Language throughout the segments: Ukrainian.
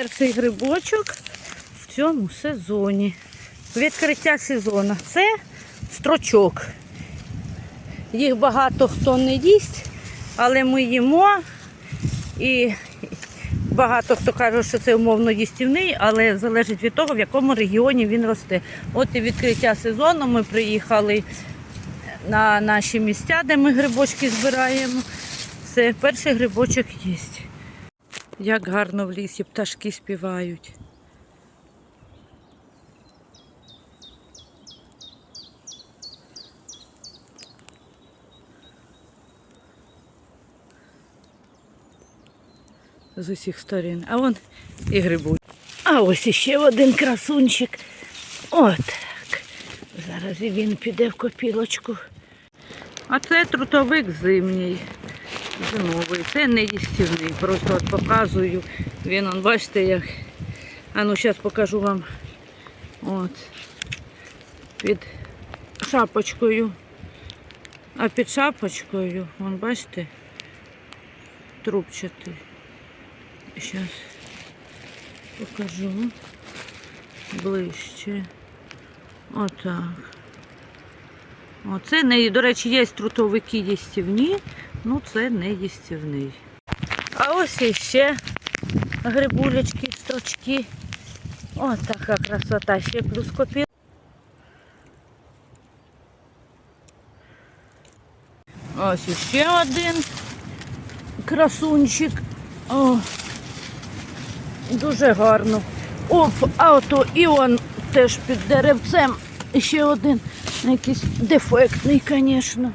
перший грибочок в цьому сезоні. Відкриття сезону. Це строчок. Їх багато хто не їсть, але ми їмо. І багато хто каже, що це умовно їстівний, але залежить від того, в якому регіоні він росте. От і відкриття сезону ми приїхали на наші місця, де ми грибочки збираємо. Все, перший грибочок є. Як гарно в лісі пташки співають. З усіх сторін. А вон і грибуть. А ось іще один красунчик. Отак. Зараз і він піде в копілочку. А це трутовик зимній. Зимовий. Це не їстівний. Просто от показую. Він, он, бачите, як. А ну зараз покажу вам. От. Під шапочкою. А під шапочкою, вон, бачите, трубчатий. Зараз покажу ближче. Отак. Оце не, до речі, є трутовики їстівні, ну це не їстівний. А ось іще грибулечки, строчки. Ось така красота, ще плюс копі. Ось іще один красунчик. О, дуже гарно. Оп, а і он теж під деревцем. Ще один якийсь дефектний, звісно.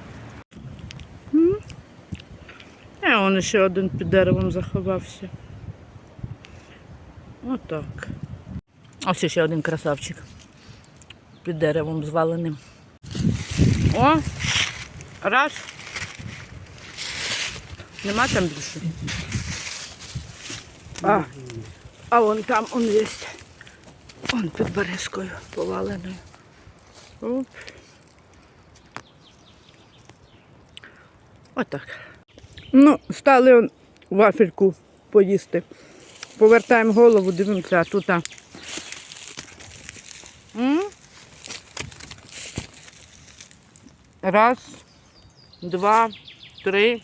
А он ще один під деревом заховався. Отак. Ось ще один красавчик. Під деревом зваленим. О! Раз. Нема там більше. А, а вон там он є. Он під березкою поваленою. Оп. Отак. Ну, стали он вафельку поїсти. Повертаємо голову, дивимося, тут. Раз, два, три,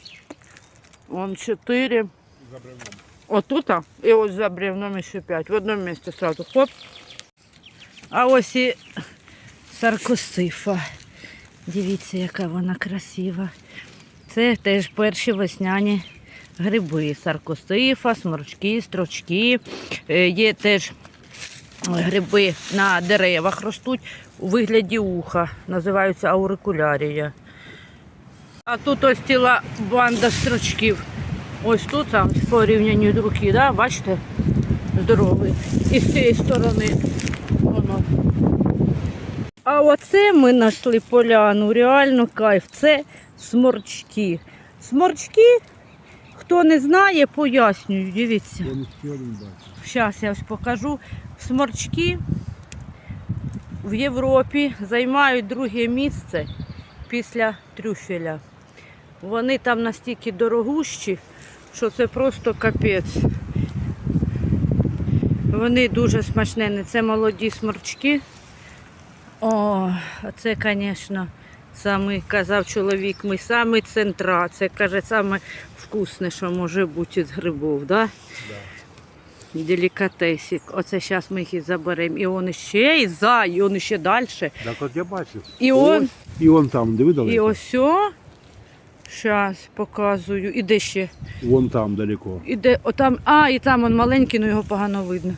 вон чотири. Отут, а, і ось за бревном ще п'ять. В одному місці сразу хоп. А ось і саркосифа. Дивіться, яка вона красива. Це теж перші весняні гриби. Саркосифа, сморчки, строчки. Е, Є теж гриби на деревах ростуть у вигляді уха. Називаються аурикулярія. А тут ось ціла банда строчків. Ось тут там в порівнянні руки, да? бачите? Здоровий. І з цієї сторони воно. А оце ми знайшли поляну, реально кайф. Це сморчки. Сморчки, хто не знає, пояснюю, дивіться. Я не бачу. Зараз я ось покажу. Сморчки в Європі займають друге місце після трюфеля. Вони там настільки дорогущі, що це просто капець. Вони дуже смачнені. Це молоді сморчки. О, це, звісно, саме казав чоловік, ми саме центра. Це каже, саме вкусне, що може бути з грибов, да? Делікатесик. Оце зараз ми їх і заберемо. І он ще, і за, і он ще далі. Так от я бачив. І он, І он там, далеко. і ось. Зараз показую. І де ще? Вон там далеко. І де, отам, а, і там он маленький, але його погано видно.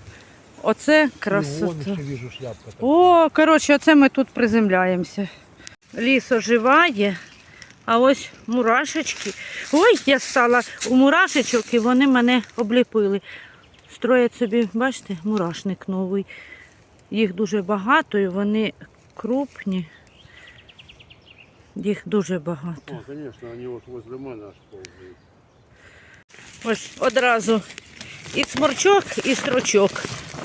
Оце Вон красота. ще вижу шляпка. О, коротше, оце ми тут приземляємося. Ліс оживає, а ось мурашечки. Ой, я стала у мурашечок і вони мене обліпили. Строять собі, бачите, мурашник новий. Їх дуже багато і вони крупні. Їх дуже багато. О, звісно, вони от возле мене аж повзають. Ось одразу і сморчок, і строчок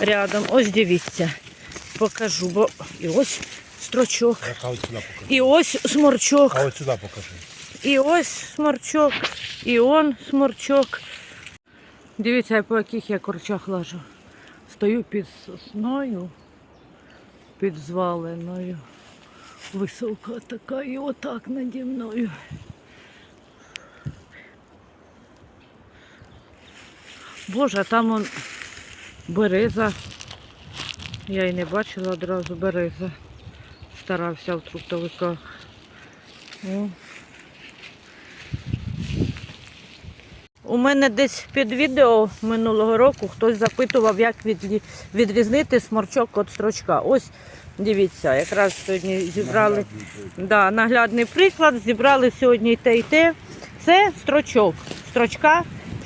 рядом. Ось дивіться. Покажу, бо і ось строчок, А от сюди покажи. і ось сморчок. А от сюди покажи. І ось сморчок, і он сморчок. Дивіться, по яких я корчах лажу. Стою під сосною, під зваленою. Висока така і отак наді мною. Боже, там он береза. Я і не бачила одразу береза. Старався в трутовиках. О. У мене десь під відео минулого року хтось запитував, як відрізнити сморчок від строчка. Ось дивіться, якраз сьогодні зібрали да, наглядний приклад. Зібрали сьогодні і те, і те. Це строчок. Строчка,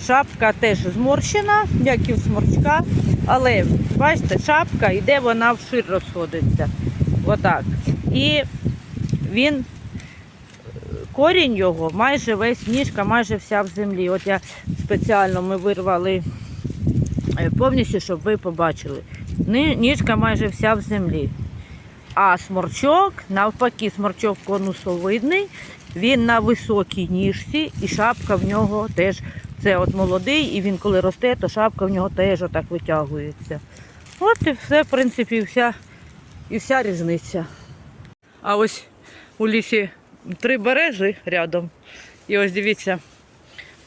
шапка теж зморщена, як і в сморчка. Але бачите, шапка йде, вона вшир розходиться. Отак. І він корінь його майже весь ніжка, майже вся в землі. От я спеціально ми вирвали е, повністю, щоб ви побачили. Ніжка майже вся в землі. А сморчок, навпаки, сморчок конусовидний, він на високій ніжці, і шапка в нього теж. Це от молодий, і він коли росте, то шапка в нього теж отак витягується. От і все, в принципі, і вся, і вся різниця. А ось у лісі три бережі рядом. І ось дивіться,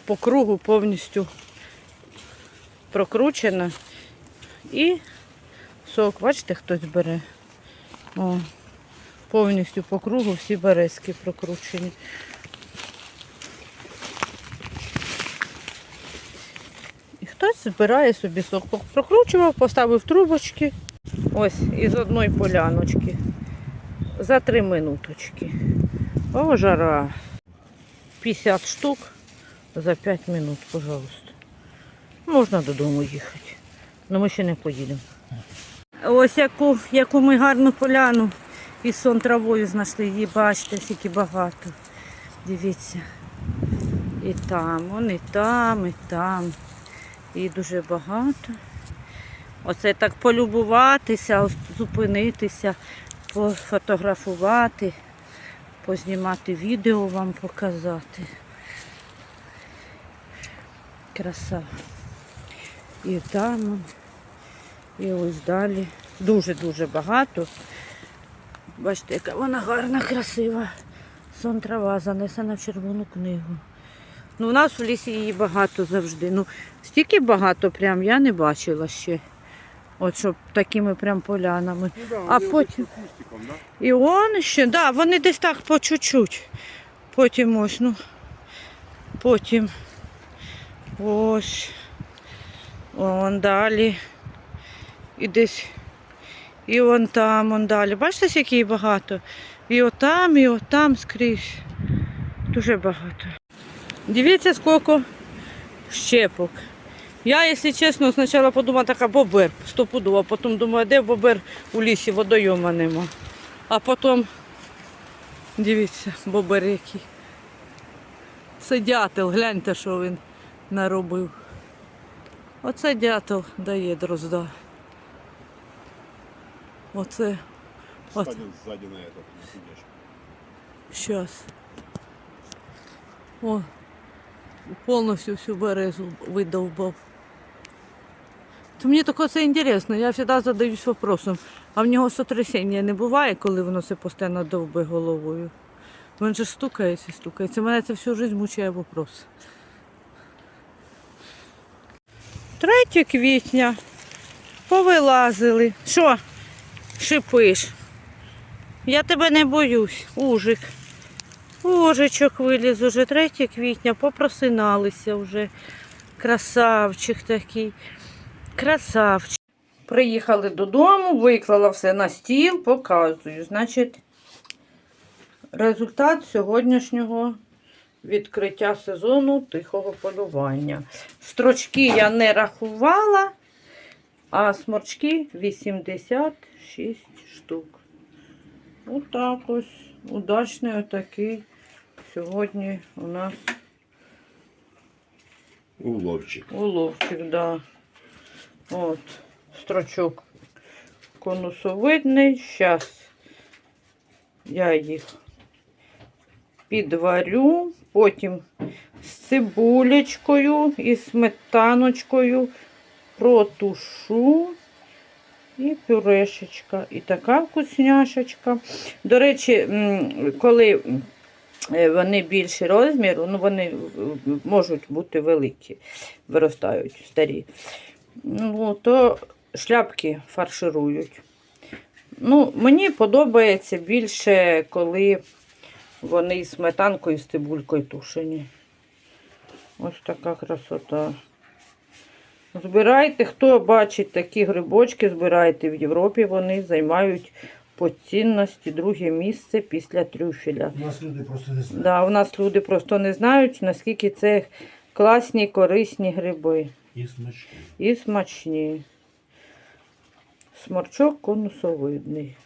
по кругу повністю прокручено. І сок, бачите, хтось бере. О, повністю по кругу всі березки прокручені. І хтось збирає собі сок. Прокручував, поставив трубочки. Ось із одної поляночки. За три минуточки. О, жара. 50 штук за 5 минут, пожалуйста. Можна додому їхати. Але ми ще не поїдемо. Ось яку, яку ми гарну поляну із сон травою знайшли. Її бачите, скільки багато. Дивіться. І там, вон, і там, і там. І дуже багато. Оце так полюбуватися, зупинитися, пофотографувати, познімати відео вам показати. Краса. І там, і ось далі. Дуже-дуже багато. Бачите, яка вона гарна, красива. Сон трава занесена в червону книгу. Ну, у нас в лісі її багато завжди. Ну, стільки багато прям я не бачила ще. От щоб такими прям полянами. Ну, да, А потім- кустиком, да? І он ще, да, вони десь так по чуть-чуть. Потім ось, ну. Потім ось. Вон далі. І десь. І вон там, вон далі. Бачите, їх багато? І отам, і отам скрізь. Дуже багато. Дивіться, скільки щепок. Я, якщо чесно, спочатку подумала, така бобер, стопудово, а потім думаю, де бобер у лісі, водойома нема. А потім, дивіться, бобер який. Це дятел, гляньте, що він наробив. Оце дятел дає дрозда. Оце, От. Сзади, на этот. Щас. О, повністю всю березу видовбав. Мені таке це інтересно. Я завжди задаюсь вопросом, а в нього сотрясіння не буває, коли воно все постійно довби головою. Він же стукається, стукається. Мене це всю життя мучає вопрос. 3 квітня. Повилазили. Що? Шипиш? Я тебе не боюсь, ужик. Ужичок виліз уже 3 квітня, попросиналися вже. Красавчик такий. Красавчик. Приїхали додому, виклала все на стіл, показую. Значить, результат сьогоднішнього відкриття сезону тихого полювання. Строчки я не рахувала, а сморчки 86 штук. Отак ось. Удачний отакий. Сьогодні у нас Уловчик. уловчик, да. От, строчок конусовидний. Зараз я їх підварю, потім з цибулечкою і сметаночкою протушу І пюрешечка, і така вкусняшечка. До речі, коли е, вони більші розміру, ну вони можуть бути великі, виростають старі. Ну, то шляпки фарширують. Ну, мені подобається більше, коли вони з сметанкою і з цибулькою тушені. Ось така красота. Збирайте, хто бачить такі грибочки, збирайте в Європі. Вони займають по цінності друге місце після трюфеля. У нас люди просто не знають. Да, у нас люди просто не знають, наскільки це класні, корисні гриби І смачні. і смачні. Сморчок конусовидний.